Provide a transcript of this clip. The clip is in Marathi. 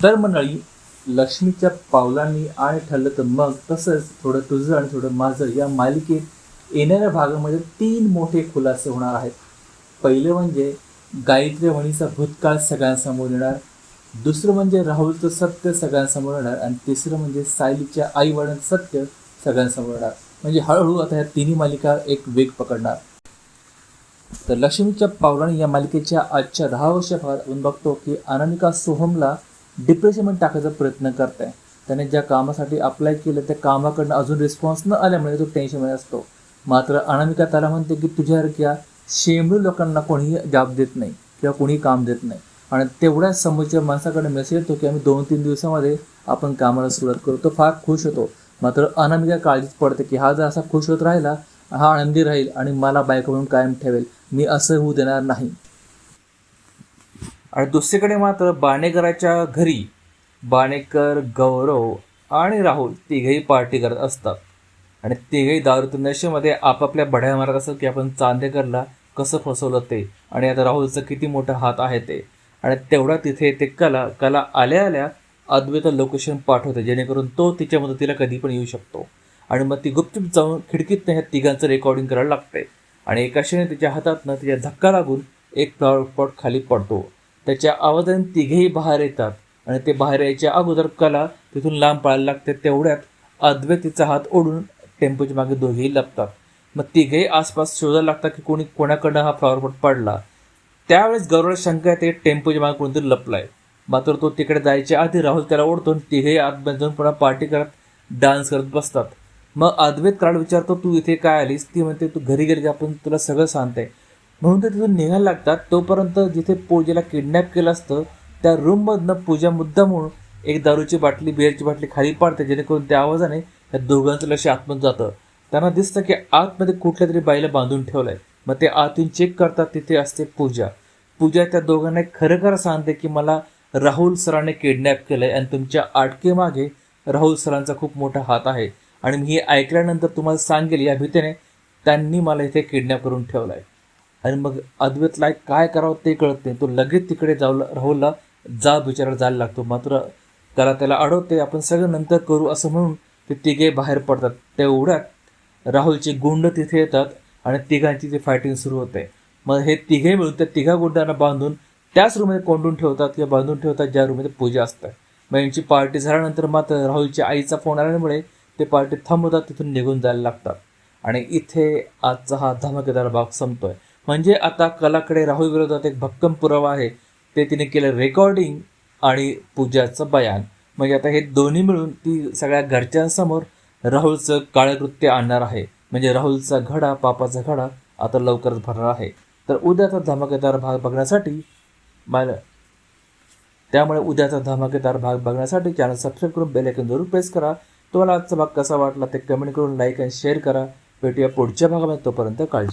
तर मंडळी लक्ष्मीच्या पावलांनी आणि ठरलं तर मग तसंच थोडं तुझं आणि थोडं माझं या मालिकेत येणाऱ्या भागामध्ये तीन मोठे खुलासे होणार आहेत. पहिलं म्हणजे गायत्री वणीचा भूतकाळ सगळ्यांसमोर येणार. दुसरं म्हणजे राहुलचं सत्य सगळ्यांसमोर येणार. आणि तिसरं म्हणजे सायलीच्या आई वडिलांचं सत्य सगळ्यांसमोर येणार. म्हणजे हळूहळू आता ह्या तिन्ही मालिका एक वेग पकडणार. तर लक्ष्मीच्या पावलांनी या मालिकेच्या आजच्या दहा वर्षा आपण बघतो की अनामिका सोहमला डिप्रेशनमध्ये टाकायचा प्रयत्न करत आहे त्याने ज्या कामासाठी अप्लाय केलं त्या कामाकडनं अजून रिस्पॉन्स न आल्यामुळे तो टेन्शनमध्ये असतो. मात्र अनामिका त्याला म्हणते की तुझ्यासारख्या शेंबडी लोकांना कोणीही जाब देत नाही किंवा कोणीही काम देत नाही. आणि तेवढ्या समोरच्या माणसाकडे मेसेज येतो की आम्ही दोन तीन दिवसामध्ये आपण कामाला सुरुवात करू. तो फार खुश होतो. मात्र अनामिका काळजीच पडते की हा जर असा खुश होत राहिला हा आनंदी राहील आणि मला बायको म्हणून कायम ठेवेल. मी असं होऊ देणार नाही. आणि दुसरीकडे मात्र बाणेकराच्या घरी बाणेकर गौरव आणि राहुल तिघेही पार्टी करत असतात. आणि तिघेही दारू नशेमध्ये आपापल्या बढ्या मारत असतात की आपण चांदेकरला कसं फसवलं ते? आणि आता राहुलचं किती मोठा हात आहे ते? आणि तेवढा तिथे ते कला कला आल्या आल्या अद्वैत लोकेशन पाठवते जेणेकरून तो तिच्या मदतीला कधी पण येऊ शकतो. आणि मग ती गुपचूप जाऊन खिडकीतनं ह्या तिघांचं रेकॉर्डिंग करायला लागते. आणि एकाशीने तिच्या हातातनं तिच्या धक्का लागून एक फ्लॉवर पॉट खाली पडतो. त्याच्या आवाजाने तिघेही बाहेर येतात. आणि ते बाहेर यायच्या अगोदर कला तिथून लांब पळायला लागते तेवढ्यात अद्वैतीचा हात ओढून टेम्पोच्या मागे दोघेही लपतात. मग तिघेही आसपास शोधायला लागतात की कोणी कोणाकडनं हा फ्लॉवर पॉट पडला. त्यावेळेस गौरव शंका येते टेम्पोच्या मागे कोणतरी लपलाय. मात्र तो तिकडे जायच्या आधी राहुल त्याला ओढतो आणि तिघेही आतमध्ये जाऊन पुन्हा पार्टी करत डान्स करत बसतात. मग अद्वैत कराड विचारतो तू इथे काय आलीस? ती म्हणते तू घरी गेली की आपण तुला सगळं सांगते म्हणून ते तिथून निघायला लागतात. तोपर्यंत जिथे पूजेला किडनॅप केलं असतं त्या रूममधनं पूजा मुद्दा म्हणून एक दारूची बाटली बिअरची बाटली खाली पाडते जेणेकरून त्या आवाजाने त्या दोघांचं लक्ष आतमध्ये जातं. त्यांना दिसतं की आतमध्ये कुठल्या तरी बाईला बांधून ठेवलंय. मग ते आतून चेक करतात तिथे असते पूजा. पूजा त्या दोघांना एक खरं खरं सांगते की मला राहुल सरांनी किडनॅप केलंय आणि तुमच्या आटकेमागे राहुल सरांचा खूप मोठा हात आहे. आणि मी हे ऐकल्यानंतर तुम्हाला सांगेल या भीतीने त्यांनी मला इथे किडनॅप करून ठेवलाय. आणि मग अद्वैतला काय करावं ते कळत नाही. तो लगेच तिकडे जाऊ राहुलला जा विचारायला जायला लागतो. मात्र त्याला त्याला अडवते आपण सगळं नंतर करू असं म्हणून ते तिघे बाहेर पडतात. तेवढ्यात राहुलचे गुंड तिथे येतात आणि तिघांची ती फायटिंग सुरू होते. मग हे तिघे मिळून त्या तिघा गुंडांना बांधून त्याच रूममध्ये कोंडून ठेवतात किंवा बांधून ठेवतात ज्या रूममध्ये पूजा असतात मग यांची पार्टी झाल्यानंतर मात्र राहुलच्या आईचा फोन आल्यामुळे ते पार्टी थांबवतात तिथून निघून जायला लागतात. आणि इथे आजचा हा धमाकेदार भाग संपतोय. म्हणजे आता कलाकडे राहुल विरोधात एक भक्कम पुरावा आहे. ते तिने केलं रेकॉर्डिंग आणि पूजाचं बयान. म्हणजे आता हे दोन्ही मिळून ती सगळ्या घरच्यांसमोर राहुलचं काळकृत्य आणणार आहे. म्हणजे राहुलचा घडा पापाचा घडा आता लवकरच भरणार आहे. तर उद्याचा धमाकेदार भाग बघण्यासाठी मला त्यामुळे उद्याचा धमाकेदार भाग बघण्यासाठी चॅनल सबस्क्राईब करून बेल आयकॉन जरूर प्रेस करा. तुम्हाला आजचा भाग कसा वाटला ते कमेंट करून लाईक आणि शेअर करा. भेटूया पुढच्या भागामध्ये तोपर्यंत काळजी